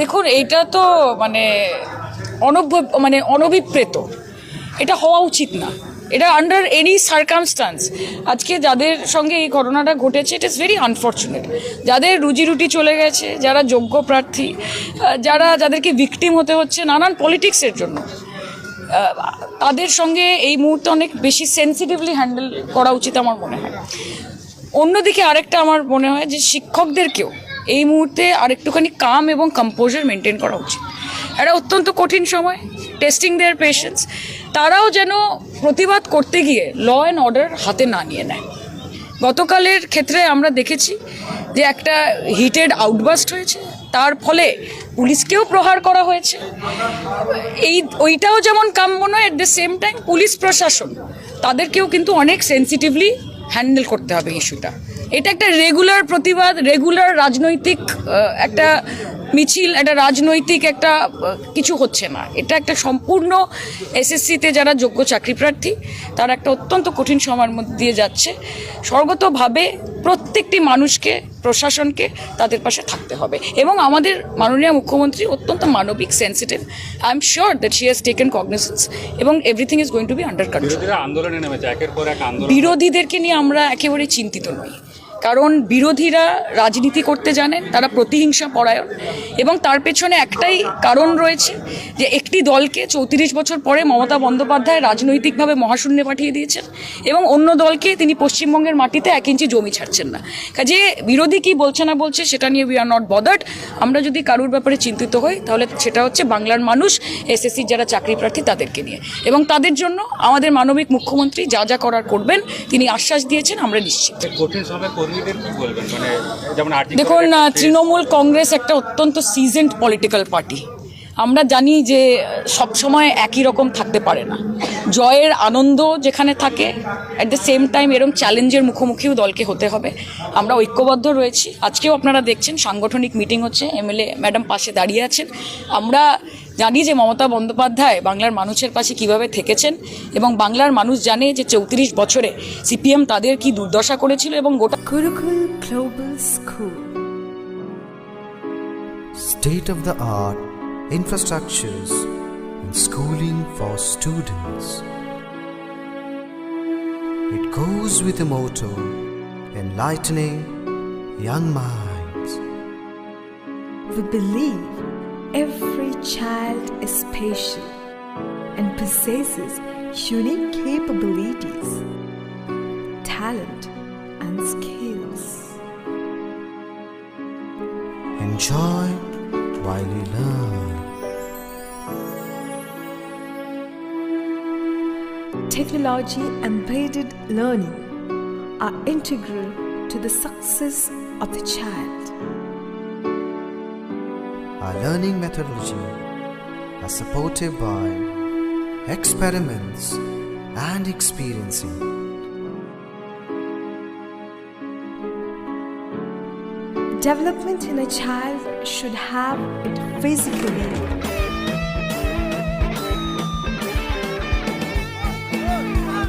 দেখুন, এইটা তো মানে অনভ্য মানে অনভিপ্রেত। এটা হওয়া উচিত না। এটা আন্ডার এনি সার্কামস্টান্স আজকে যাদের সঙ্গে এই ঘটনাটা ঘটেছে ইট ইস ভেরি আনফর্চুনেট যাদের রুজি রুটি চলে গেছে, যারা যোগ্য প্রার্থী যারা যাদেরকে ভিকটিম হতে হচ্ছে, নানান পলিটিক্সের জন্য। তাদের সঙ্গে এই মুহূর্তে অনেক বেশি সেন্সিটিভলি হ্যান্ডেল করা উচিত আমার মনে হয়। অন্যদিকে আরেকটা আমার মনে হয় যে শিক্ষকদেরকেও এই মুহূর্তে আরেকটুখানি কাম এবং কম্পোজার মেনটেন করা উচিত। একটা অত্যন্ত কঠিন সময় টেস্টিং দেয়ার পেশেন্স তারাও যেন প্রতিবাদ করতে গিয়ে ল অ্যান্ড অর্ডার হাতে না নিয়ে নেয়। গতকালের ক্ষেত্রে আমরা দেখেছি যে একটা হিটেড আউটবাস্ট হয়েছে, তার ফলে পুলিশকেও প্রহার করা হয়েছে। এই, ওইটাও যেমন কাম্য নয় at the same time police প্রশাসন, তাদেরকেও কিন্তু অনেক সেন্সিটিভলি হ্যান্ডেল করতে হবে ইস্যুটা। এটা একটা রেগুলার প্রতিবাদ, রেগুলার রাজনৈতিক একটা মিছিল, একটা রাজনৈতিক একটা কিছু হচ্ছে না। এটা একটা সম্পূর্ণ এসএসসিতে যারা যোগ্য চাকরি প্রার্থী, তারা একটা অত্যন্ত কঠিন সময়ের মধ্যে দিয়ে যাচ্ছে। স্বর্গতভাবে প্রত্যেকটি মানুষকে প্রশাসনকে তাদের পাশে থাকতে হবে। এবং আমাদের মাননীয় মুখ্যমন্ত্রী অত্যন্ত মানবিক sensitive I am sure that she has taken cognisance এবং everything is going to be under control আন্দোলনে নেমেছে একের পর এক আন্দোলন। বিরোধীদেরকে নিয়ে আমরা একেবারে চিন্তিত নই। কারণ বিরোধীরা রাজনীতি করতে জানেন, তারা প্রতিহিংসা পরায়ণ এবং তার পেছনে একটাই কারণ রয়েছে যে একটি দলকে চৌত্রিশ বছর পরে মমতা বন্দ্যোপাধ্যায় রাজনৈতিকভাবে মহাশূন্যে পাঠিয়ে দিয়েছেন এবং অন্য দলকে তিনি পশ্চিমবঙ্গের মাটিতে এক ইঞ্চি জমি ছাড়ছেন না। কাজে বিরোধী কি বলছে না বলছে সেটা নিয়ে উই আর নট বদার্ড আমরা যদি কারুর ব্যাপারে চিন্তিত হই, তাহলে সেটা হচ্ছে বাংলার মানুষ এসএসসির যারা চাকরি প্রার্থী তাদেরকে নিয়ে। এবং তাদের জন্য আমাদের মানবিক মুখ্যমন্ত্রী যা যা করার করবেন, তিনি আশ্বাস দিয়েছেন, আমরা নিশ্চিত। মানে দেখুন তৃণমূল কংগ্রেস একটা অত্যন্ত সিজেন্ট পলিটিক্যাল পার্টি আমরা জানি যে সব সময় একই রকম থাকতে পারে না। জয়ের আনন্দ যেখানে থাকে অ্যাট দ্য সেম টাইম এরকম চ্যালেঞ্জের মুখোমুখিও দলকে হতে হবে। আমরা ঐক্যবদ্ধ রয়েছি। আজকেও আপনারা দেখছেন, সাংগঠনিক মিটিং হচ্ছে এমএলএ ম্যাডাম পাশে দাঁড়িয়ে আছেন। আমরা জানি যে মমতা বন্দ্যোপাধ্যায় বাংলার মানুষের পাশে কীভাবে থেকেছেন এবং বাংলার মানুষ জানে যে চৌত্রিশ বছরে সিপিএম তাদের কি দুর্দশা করেছিল এবং গোটা Gurukul Global School. state of the art infrastructures and schooling for students. It goes with a motto enlightening young minds. We believe every child is special and possesses unique capabilities, talent, and skills. Enjoy while you learn. Technology embedded learning are integral to the success of the child. Our learning methodology are supported by experiments and experiencing. Development in a child should have it physically,